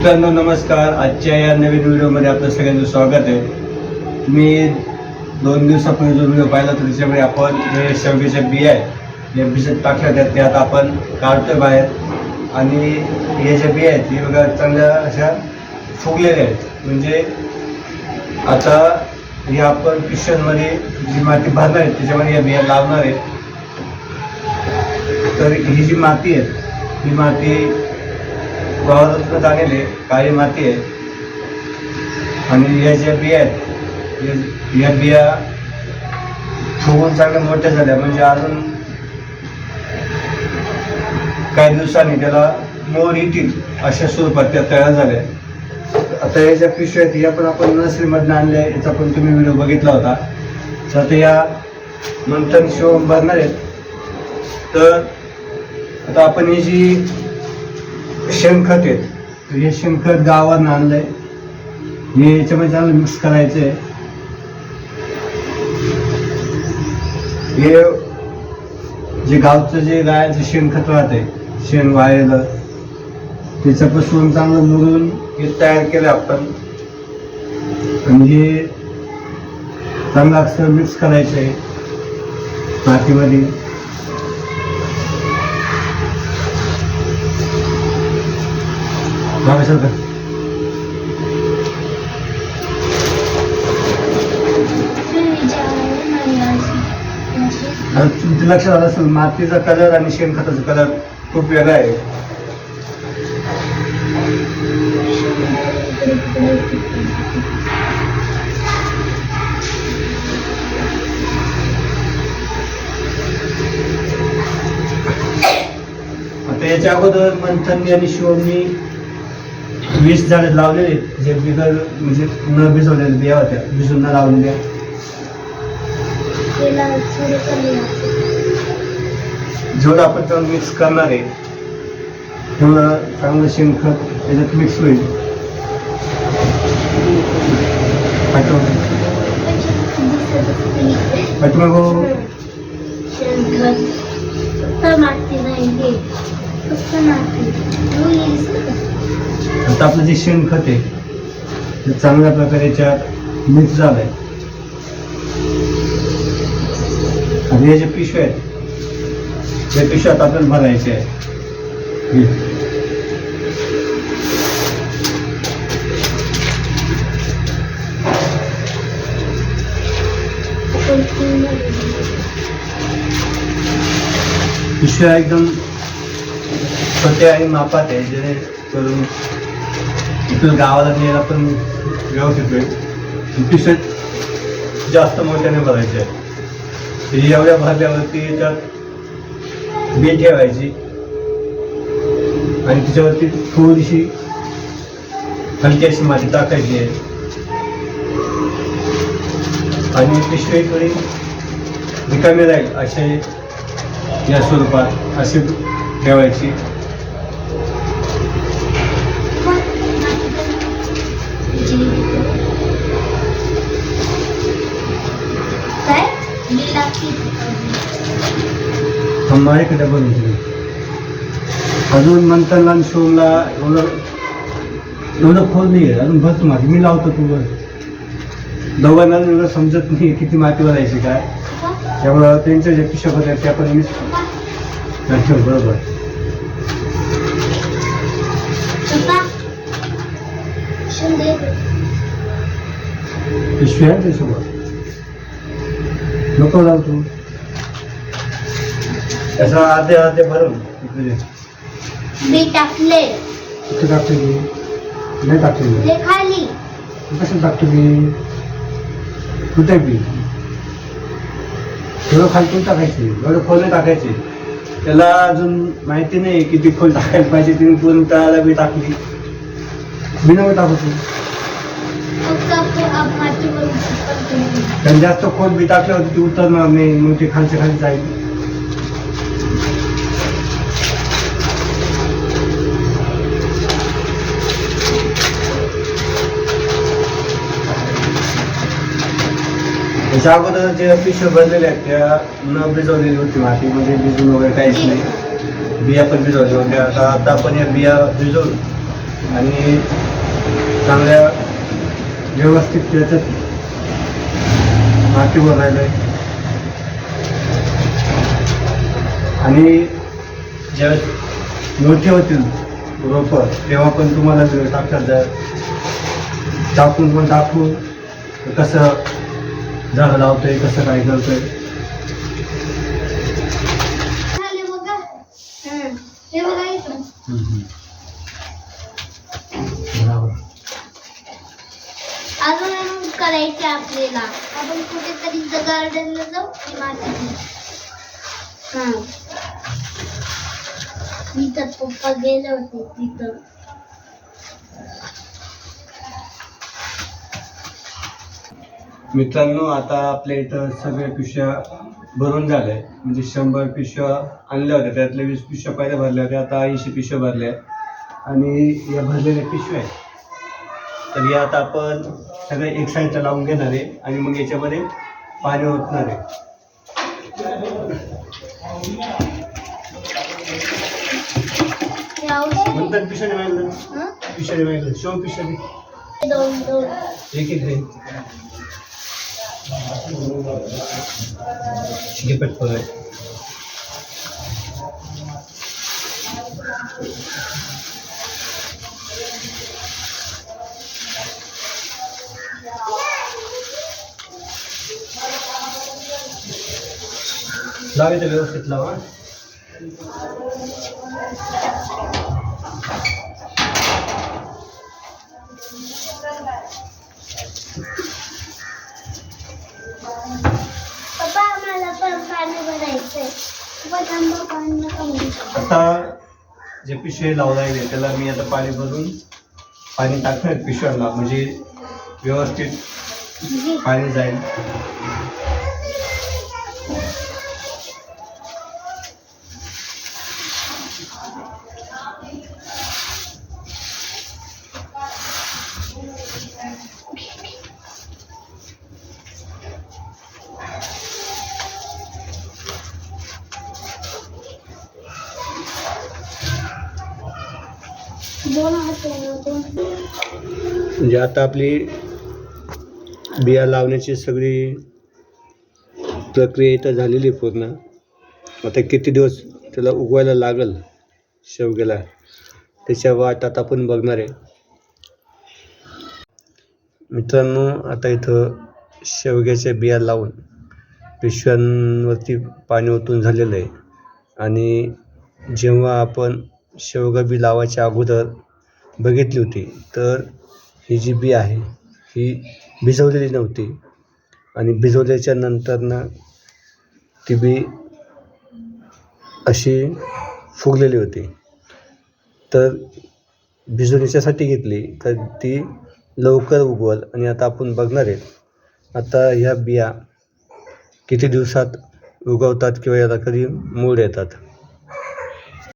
मित्रांनो नमस्कार. आजच्या या नवीन व्हिडिओमध्ये आपलं सगळ्यांचं स्वागत आहे. मी दोन दिवसापूर्वी जो व्हिडिओ पाहिला तर त्याच्यामध्ये आपण जे शेवग्याच्या बिया आहेत या भिजत टाकल्या त्यात त्या आता आपण काढतोय बाहेर. आणि हे ज्या बिया आहेत हे बघा चांगल्या अशा फुगलेल्या आहेत. म्हणजे आता हे आपण पिशनमध्ये जी माती भरणार आहे त्याच्यामध्ये या बिया लावणार आहेत तर ही जी माती आहे ही माती वावरातून आलेली आहे, काळी माती आहे. आणि या ज्या बिया आहेत या- बिया फुगून चांगल्या मोठ्या झाल्या. म्हणजे अजून काही दिवसांनी त्याला मोर येतील अशा स्वरूपात त्या तयार झाल्या. आता या ज्या पिशव्या आहेत या पण आपण नर्सरीमधनं आणल्या. याचा पण तुम्ही व्हिडिओ बघितला होता. तर आता या नंतर शिव भरणार आहेत. तर आता आपण ही जी शेणखत आहेत तर हे शेणखत गावात आणलंय. हे याच्यामध्ये चांगलं मिक्स करायचं आहे हे जे गावचं जे गायचं शेणखत राहते शेण वाळलेलं त्याच्यापासून चांगलं मुरून हे तयार केलं आपण. आणि हे चांगलं असं मिक्स करायचं आहे मातीमध्ये. तुमच्या लक्षात आलं असेल मातीचा कलर आणि शेणखताचा कलर खूप वेगळा आहे. आता याच्या अगोदर मंथननी आणि शिवमनी वीस झाडे लावलेले जे बिगर म्हणजे न भिजवलेले बिया होत्या. भिजून न लावलेल्या. जेवढं आपण त्यावर मिक्स करणार आहे तेवढं चांगलं शेणखत त्याच्यात मिक्स होईल. पाठव- पाठीमागं आता आपलं जे शेणखत आहे ते चांगल्या प्रकारे याच्यात मिक्स झालंय. आणि हे जे पिशव्या आहेत त्या पिशव्यात आपण भरायचे आहे पिशव्या एकदम छोट्या आणि मापात आहे जेणेकरून इथून गावाला न्यायला पण व्यवस्थित होईल. पिशव्यात जास्त मोठ्याने भरायचे आहे एवढ्या भरल्यावरती याच्यात बी ठेवायची. आणि त्याच्यावरती थोडीशी हलकी अशी माती टाकायची आहे. आणि पिशवी थोडी रिकामी राहील असे या स्वरूपात अशी ठेवायची. माझ्याकडे बनवून तुम्ही अजून मंथनला आणि शिवला एवढं एवढं खोल नाही आहे. अजून भरतो माती मी लावतो तू बरं दोघांना एवढं समजत नाही किती माती भरायची काय. त्यामुळं त्यांच्या जे पिशक होत्या त्या पण मी नाही, बरोबर. पप्पा शिंदे पिशवी आहे त्यासोबत नको लाव तू. असं अर्धे अर्धे भरून. इकडे मी टाकले. इथे टाकते मी नाही टाकते मी ते खाली. कसं टाकतो मी कुठे बी. थोडं खालतून टाकायचे. एवढं खोल नाही टाकायचे. त्याला अजून माहिती नाही किती खोल टाकायला पाहिजे. तुम्ही पूर्ण तळाला बी टाकली. मी नव्हे टाकतो फक्त कारण जास्त खोल बी टाकल्यावर ती उतरणार नाही मग ते खालच्या खाली जाईल त्याच्या अगोदर जे पिशव्या भरलेल्या आहेत त्या न भिजवलेली होती माती म्हणजे भिजून वगैरे काहीच नाही। बिया पण भिजवल्या होत्या आता आता आपण या बिया भिजवून आणि चांगल्या व्यवस्थित त्याच्यात मातीवर राहिलं आहे आणि ज्यावेळेस मोठे होतील रोपं तेव्हा पण तुम्हाला वेळ टाकतात जर टाकून पण टाकून कसं झाडं लावतोय कसं काय करतोय. बरोबर करायचे आपल्याला. आपण कुठेतरी गार्डनला जाऊ की माती घेऊ. हा. तिथं पप्पा गेले होते तिथं. मित्रांनो आता आपल्या इथं सगळ्या पिशव्या भरून झाल्या म्हणजे शंभर पिशव्या आणल्या होत्या. त्यातल्या वीस पिशव्या पहिल्या भरल्या होत्या. आता ऐंशी पिशव्या भरल्या आहेत. आणि या भरलेल्या पिशव्या आहेत. तर या आता आपण सगळे एक साईडला लावून घेणार आहे आणि मग याच्यामध्ये पाणी ओतणार आहे. नंतर शो पिशव्याने दोन दोन. एक एक दे घे लावायचं व्यवस्थित लावा. आता जे पिशवे लावला आहे त्याला मी आता पाणी भरून पाणी टाकणार पिशव्यांना म्हणजे व्यवस्थित पाणी जाईल. म्हणजे आता आपली बिया लावण्याची सगळी प्रक्रिया इथं झालेली आहे पूर्ण. आता किती दिवस त्याला उगवायला लागल शेवग्याला? त्याच्या वाट आता आपण बघणार आहे. मित्रांनो आता इथं शेवग्याच्या बिया लावून पिशव्यांवरती पाणी ओतून झालेलं आहे. आणि जेव्हा आपण शेवगा बी लावायच्या अगोदर बघितली होती. तर ही जी बी आहे ही भिजवलेली नव्हती. आणि भिजवल्याच्या नंतरनं ती बी अशी फुगलेली होती. तर भिजवण्याच्यासाठी घेतली तर ती लवकर उगवल आणि आता आपण बघणार आहे. आता ह्या बिया किती दिवसात उगवतात किंवा याला कधी मूळ येतात?